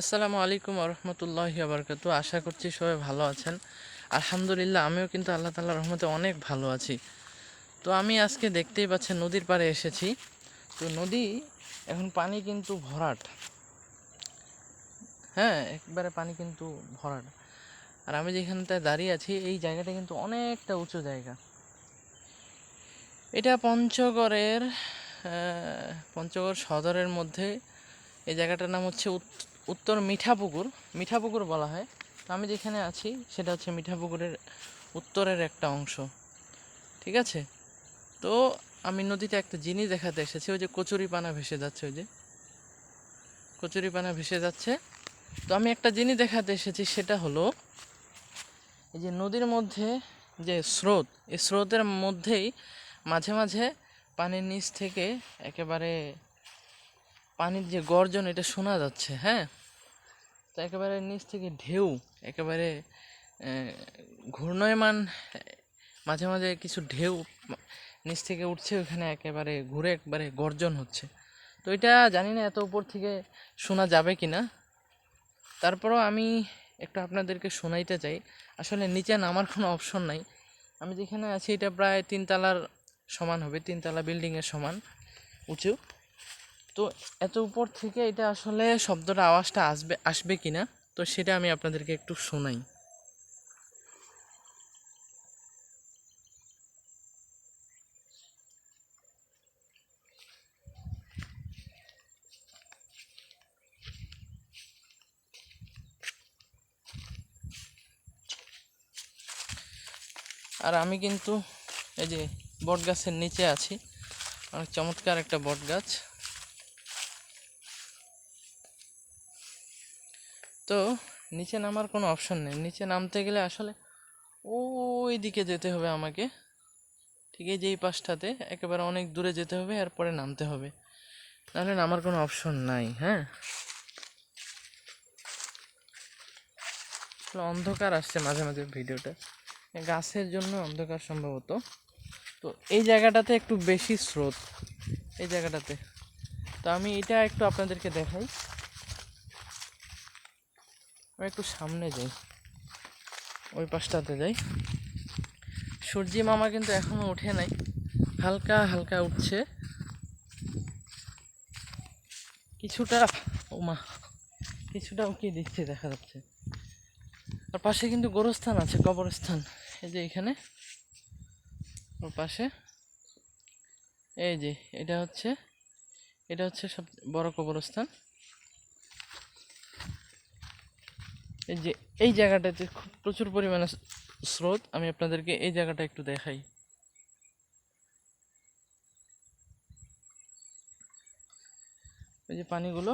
আসসালামু আলাইকুম রহমতুল্লাহি আবরকাত আশা করছি সবাই ভালো আছেন। আলহামদুলিল্লাহ, আমিও কিন্তু আল্লাহ তাল্লাহ রহমতে অনেক ভালো আছি। তো আমি আজকে দেখতেই পাচ্ছেন নদীর পাড়ে এসেছি। তো নদী এখন পানি কিন্তু ভরাট। হ্যাঁ একবারে পানি কিন্তু ভরাট। আর আমি যেখানটায় দাঁড়িয়ে আছি, এই জায়গাটা কিন্তু অনেকটা উঁচু জায়গা। এটা পঞ্চগড়ের পঞ্চগড় সদরের মধ্যে। এই জায়গাটার নাম হচ্ছে উত্তর মিঠাপুকুর মিঠাপুকুর বলা হয়। তো আমি যেখানে আছি, সেটা হচ্ছে মিঠাপুকুরের উত্তরের একটা অংশ। ঠিক আছে? তো আমি নদীতে একটা জিনিস দেখাতে এসেছি, ওই যে কচুরি পানা ভেসে যাচ্ছে, ওই যে। কচুরি পানা ভেসে যাচ্ছে। তো আমি একটা জিনিস দেখাতে এসেছি, সেটা হলো, এই যে নদীর মধ্যে যে স্রোত, এই স্রোতের মধ্যেই মাঝে মাঝে পানির নিচ থেকে একেবারে পানির যে গর্জন, এটা শোনা যাচ্ছে হ্যাঁ? তো একেবারে নিচ থেকে ঢেউ, একেবারে ঘূর্ণয়মান, মাঝে মাঝে কিছু ঢেউ নিচ থেকে উঠছে, ওখানে একেবারে ঘুরে একবারে গর্জন হচ্ছে। তো এটা জানি না এত উপর থেকে শোনা যাবে কি না তারপরেও আমি একটু আপনাদেরকে শোনাইতে চাই। আসলে নিচে নামার কোনো অপশন নাই। আমি যেখানে আছি, এটা প্রায় তিনতলার সমান হবে, তিনতলা বিল্ডিংয়ের সমান, উঁচু। তো এত উপর থেকে এটা আসলে শব্দটা, আওয়াজটা আসবে আসবে কি না তো সেটা আমি আপনাদেরকে একটু শোনাই। আর আমি কিন্তু এই যে বট গাছের নিচে আছি। অনেক চমৎকার একটা বট গাছ তো নিচে নামার কোনো অপশন নেই। নিচে নামতে গেলে আসলে ওই দিকে যেতে হবে আমাকে। ঠিক এই যে এই পাশটাতে একেবারে অনেক দূরে যেতে হবে, এরপরে নামতে হবে। নাহলে নামার কোনো অপশন নাই হ্যাঁ? অন্ধকার আসছে মাঝে মাঝে ভিডিওটা। গাছের জন্য অন্ধকার সম্ভবত। তো এই জায়গাটাতে একটু বেশি স্রোত। এই জায়গাটাতে। তো আমি এটা একটু আপনাদেরকে দেখাই। আমি একটু সামনে যাই। ওই পাশটাতে যাই। সূর্যি মামা কিন্তু এখনও ওঠে নাই। হালকা হালকা উঠছে। কিছুটা ওমা কিছুটা উকিয়ে দিচ্ছে দেখা যাচ্ছে। আর পাশে কিন্তু গোরস্থান আছে, কবরস্থান। এই যে এখানে, ওর পাশে। এই যে, এটা হচ্ছে এটা হচ্ছে সব বড় কবরস্থান। এই যে, এই জায়গাটাতে খুব প্রচুর পরিমাণে স্রোত। আমি আপনাদেরকে এই জায়গাটা একটু দেখাই। এই যে পানিগুলো।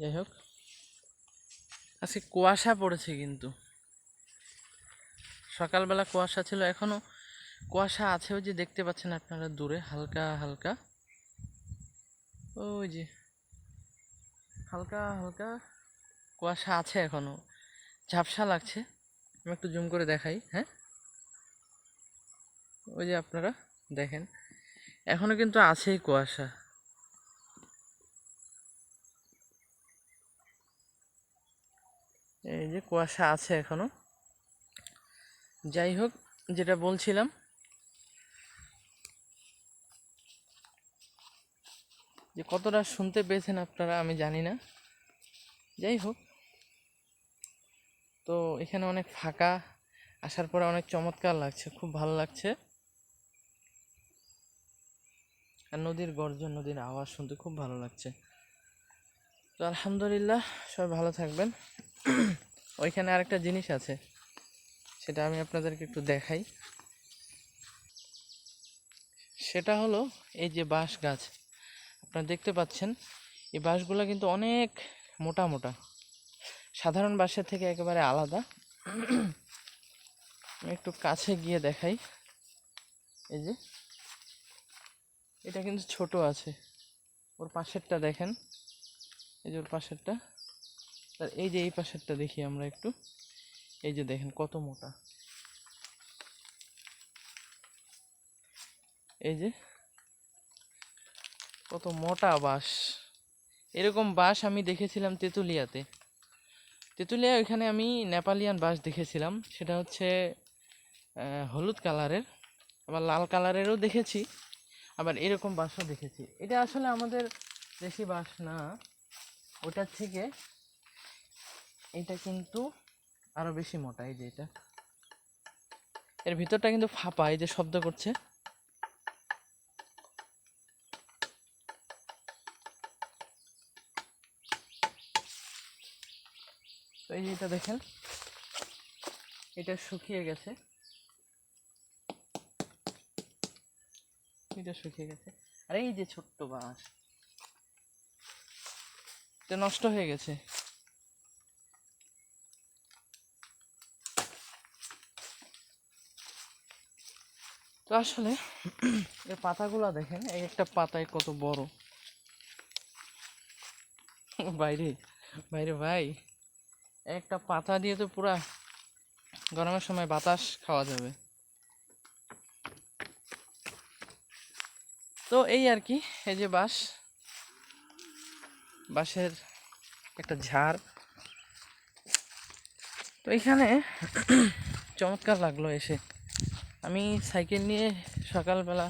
যাই হোক, আজকে কুয়াশা পড়েছে কিন্তু। সকালবেলা কুয়াশা ছিল, এখনও কুয়াশা আছে ওই যে দেখতে পাচ্ছেন আপনারা দূরে, হালকা হালকা। ওই যে, হালকা হালকা কুয়াশা আছে এখনও। ঝাপসা লাগছে, আমি একটু জুম করে দেখাই হ্যাঁ? ওই যে আপনারা দেখেন, এখনও কিন্তু আছেই কুয়াশা। এই যে কুয়াশা আছে এখনও। যাই হোক, যেটা বলছিলাম। যে কতটা শুনতে পেয়েছেন আপনারা আমি জানি না। যাই হোক, তো এখানে অনেক ফাঁকা, আসার পরে অনেক চমৎকার লাগছে, খুব ভালো লাগছে। আর নদীর গর্জন, নদীর আওয়াজ শুনতে খুব ভালো লাগছে। তো আলহামদুলিল্লাহ, সবাই ভালো থাকবেন। ওইখানে আরেকটা জিনিস আছে। সেটা আমি আপনাদেরকে একটু দেখাই। সেটা হলো এই যে বাঁশ গাছ। আপনারা দেখতে পাচ্ছেন, এই বাঁশগুলো কিন্তু অনেক মোটা মোটা। সাধারণ বাঁশের থেকে একেবারে আলাদা। একটু কাছে গিয়ে দেখাই। এই যে, এটা কিন্তু ছোট আছে। ওর পাশেরটা দেখেন। এই যে ওর পাশেরটা। আর এই যে এই পাশেরটা দেখি আমরা একটু। এই যে দেখেন কত মোটা। এই যে কত মোটা বাঁশ। এরকম বাঁশ আমি দেখেছিলাম তেঁতুলিয়াতে। তেঁতুলিয়া ওইখানে আমি নেপালিয়ান বাঁশ দেখেছিলাম। সেটা হচ্ছে হলুদ কালারের। আবার লাল কালারেরও দেখেছি। আবার এরকম বাঁশও দেখেছি। এটা আসলে আমাদের দেশি বাঁশ না। ওটার থেকে এটা কিন্তু আরও বেশি মোটা এই যে এটা। এর ভিতরটা কিন্তু ফাঁপা এই যে শব্দ করছে। তো এই যে এটা দেখেন এটা শুকিয়ে গেছে। এটা শুকিয়ে গেছে। আর এই যে ছোট্ট বাঁশ এটা নষ্ট হয়ে গেছে। তো আসলে এর পাতাগুলো দেখেন, এই একটা পাতায় কত বড়। বাইরে বাইরে ভাই, একটা পাতা দিয়ে তো পুরা গরমের সময় বাতাস খাওয়া যাবে। তো এই আর কি, এই যে বাঁশ, বাঁশের একটা ঝাড়। তো এখানে চমৎকার লাগল এসে। আমি সাইকেল নিয়ে সকালবেলা